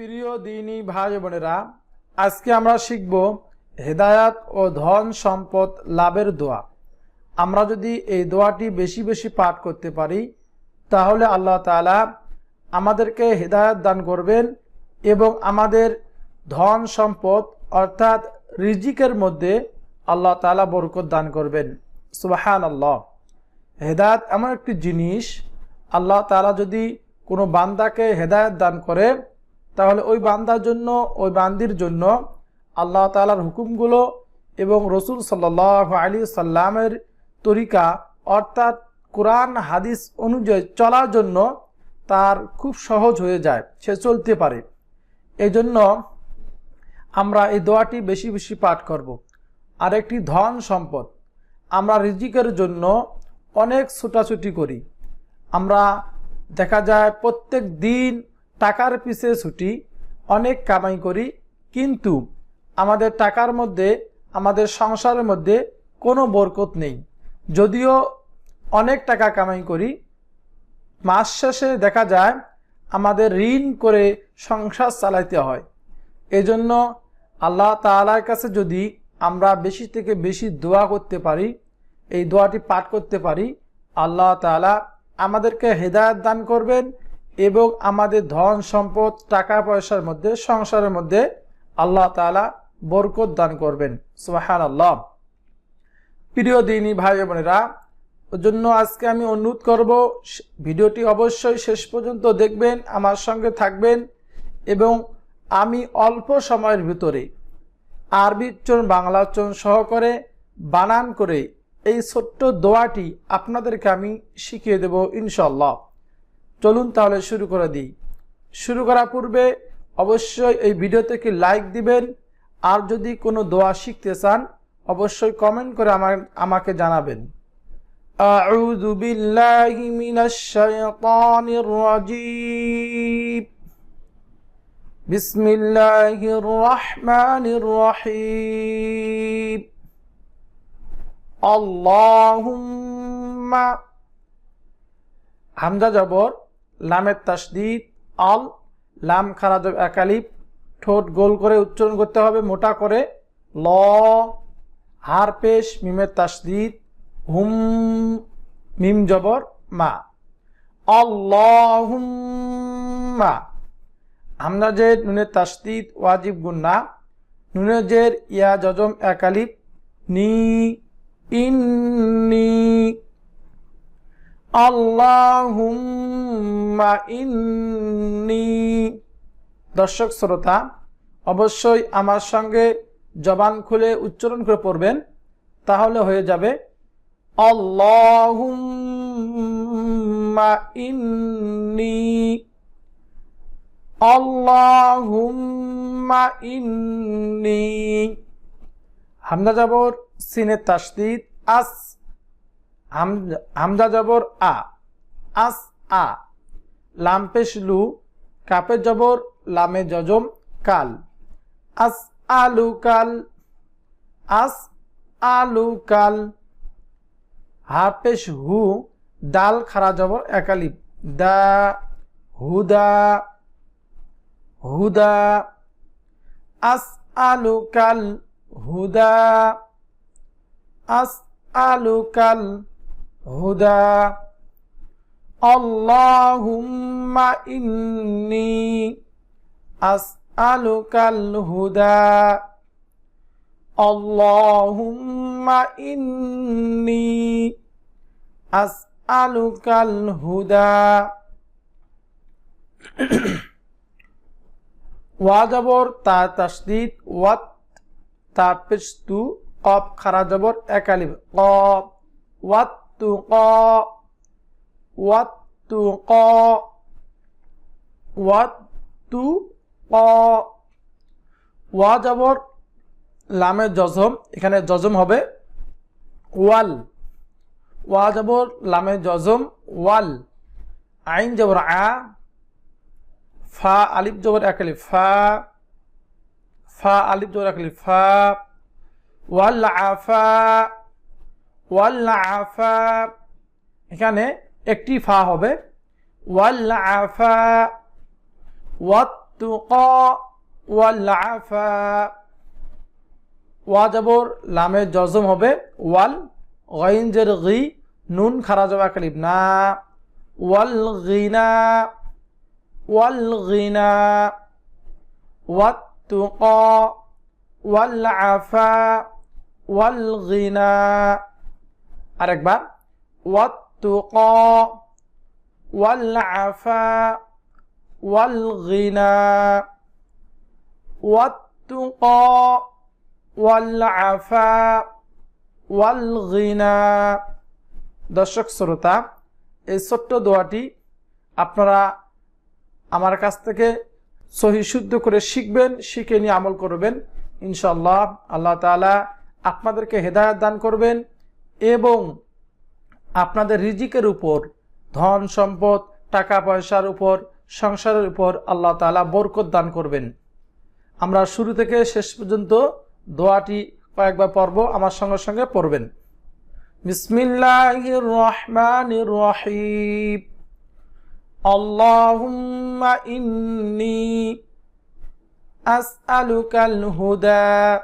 প্রিয় দিনী ভাই বোনেরা, আজকে আমরা শিখব হেদায়াত ও ধন সম্পদ লাভের দোয়া। আমরা যদি এই দোয়াটি বেশি বেশি পাঠ করতে পারি, তাহলে আল্লাহ তাআলা আমাদেরকে হেদায়াত দান করবেন এবং আমাদের ধন সম্পদ অর্থাৎ রিজিকের মধ্যে আল্লাহ তালা বরকত দান করবেন। সুবাহান আল্লাহ হেদায়ত এমন একটি জিনিস, আল্লাহ তালা যদি কোনো বান্দাকে হেদায়ত দান করে তাহলে ওই বান্দার জন্য, ওই বান্দির জন্য আল্লাহ তালার হুকুমগুলো এবং রসুল সাল্লাহ আলী সাল্লামের তরিকা অর্থাৎ কোরআন, হাদিস অনুযায়ী চলার জন্য তার খুব সহজ হয়ে যায়, সে চলতে পারে। এই জন্য আমরা এই দোয়াটি বেশি বেশি পাঠ করব। আর একটি ধন সম্পদ। আমরা রিজিকের জন্য অনেক ছুটাছুটি করি। আমরা দেখা যায় প্রত্যেক দিন টাকার পিছে ছুটি, অনেক কামাই করি, কিন্তু আমাদের টাকার মধ্যে, আমাদের সংসারের মধ্যে কোনো বরকত নেই। যদিও অনেক টাকা কামাই করি, মাস শেষে দেখা যায় আমাদের ঋণ করে সংসার চালাইতে হয়। এজন্য আল্লাহ তাআলার কাছে যদি আমরা বেশি থেকে বেশি দোয়া করতে পারি, এই দোয়াটি পাঠ করতে পারি, আল্লাহ তাআলা আমাদেরকে হেদায়ত দান করবেন এবং আমাদের ধন সম্পদ, টাকা পয়সার মধ্যে, সংসারের মধ্যে আল্লাহ তাআলা বরকত দান করবেন। সুবাহান আল্লাহ প্রিয় দিনী ভাই বোনেরা জন্য আজকে আমি অনুরোধ করব ভিডিওটি অবশ্যই শেষ পর্যন্ত দেখবেন, আমার সঙ্গে থাকবেন এবং আমি অল্প সময়ের ভিতরে আরবি উচ্চারণ বাংলা উচ্চারণ সহকারে বানান করে এই ছোট্ট দোয়াটি আপনাদেরকে আমি শিখিয়ে দেব ইনশাল্লাহ চলুন তাহলে শুরু করে দিই শুরু করার পূর্বে অবশ্যই এই ভিডিও থেকে লাইক দিবেন আর যদি কোনো দোয়া শিখতে চান অবশ্যই কমেন্ট করে আমার আমাকে জানাবেন أعوذ بالله من الشيطان الرجيم بسم الله الرحمن الرحيم اللهم হামজা জবর লামের তাসদিদ আল, লাম খারাজ একালিপ ঠোঁট গোল করে উচ্চারণ করতে হবে, মোটা করে, ল, হার পেশ, মিমের তাসদিদ হুম, মিম জবর, মা। অল্লাহুম্মা আমরা যে নুনের তাসদিদ ওয়াজিব গুন্না নুনের জের ইয়া জজম একালিপ নি, ইন্নি দর্শক, শ্রোতা, অবশ্যই আমার সঙ্গে জবান খুলে উচ্চারণ করে পড়বেন, তাহলে হয়ে যাবে, আল্লাহুম্মা ইন্নি। ইন্নি। হামজা জবর সিনের তাসদিদ, আস হামজা জবর আ, আস, আ লাম পেশ লু কাপে জবর, লামে জজম, কাল, আস, আলু, কাল, আস, আলু, কাল হাফেশ হু, ডাল, খারা জবর একালিপ দা, হুদা হুদা, আস, আলু, কাল, হুদা, আস, আলু, কাল হুদা। আল্লাহুম্মা ইন্নি আসআলুকাল হুদা। আল্লাহুম্মা ইন্নি আসআলুকাল হুদা। ওয়া জবর তা তাসদিদ, ওয়াত তা পেস্তু কপ খারা জবর একালিব কপ ওয়াত ওয়াত তু ক ওয়া জবর লামে জজম, এখানে জজম হবে ওয়াল। ওয়া জবর লামে জজম ওয়াল। আইন জবর আ, ফা, আলিফ জবর একালি ফা ফা, আলিফ জবর একালি ফা, ওয়াল আফা ওয়াল আফা এখানে একটি ফা হবে। ওয়াল আফা ওয়াল আফা লামের জজম হবে। ওয়াল গইনজের গি, নুন খারা জবা কালিব না। ওয়াল গিনা ওয়াল গিনা। ওয়াত্তুকা ওয়াল আফা ওয়াল গিনা। আরেকবার। আফা গিনা দর্শক, শ্রোতা, এই ছোট্ট দোয়াটি আপনারা আমার কাছ থেকে সহি শুদ্ধ করে শিখবেন, শিখে নিয়ে আমল করবেন। ইনশাল্লাহ আল্লাহ তালা আপনাদেরকে হেদায়ত দান করবেন। এবং আপনাদের রিজিকের উপর, ধন সম্পদ, টাকা পয়সার উপর, সংসারের উপর আল্লাহ তালা বরকত দান করবেন। আমরা শুরু থেকে শেষ পর্যন্ত দোয়াটি কয়েকবার পর্ব আমার সঙ্গে সঙ্গে পড়বেন। বিসমিল্লাহির রহমানির রহিম। আল্লাহুম্মা ইন্নি আসআলুকাল হুদা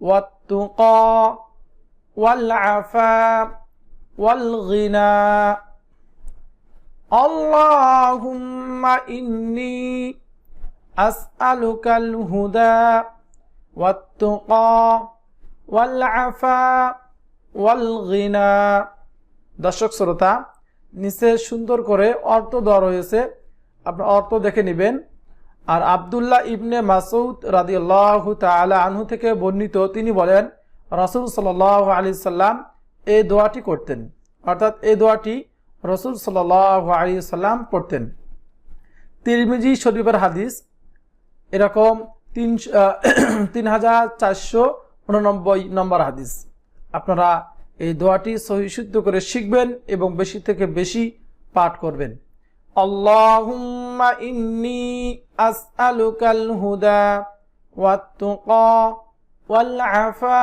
ওয়াত-তুকা ওয়াল আফা ওয়াল গিনা আল্লাহুম্মা ইন্নি আসআলুকাল হুদা والتقى والعفا والغنى দর্শক শ্রোতা নিচে সুন্দর করে অর্থ দেওয়া রয়েছে আপনার অর্থ দেখে নেবেন আর আবদুল্লাহ ইবনে মাসুদ রাদি আল্লাহ তালা আনহু থেকে বর্ণিত তিনি বলেন রসুল সাল আলি সাল্লাম এই দোয়াটি করতেন। অর্থাৎ এই দোয়াটি রসুল সাল আলি সাল্লাম পড়তেন। তিরমিজি শরীফের হাদিস এরকম তিন তিন হাজার চারশো উননব্বই নম্বর হাদিস। আপনারা এই দোয়াটি সহিশুদ্ধ করে শিখবেন এবং বেশি থেকে বেশি পাঠ করবেন। ওয়াত-তুকা ওয়াল আফা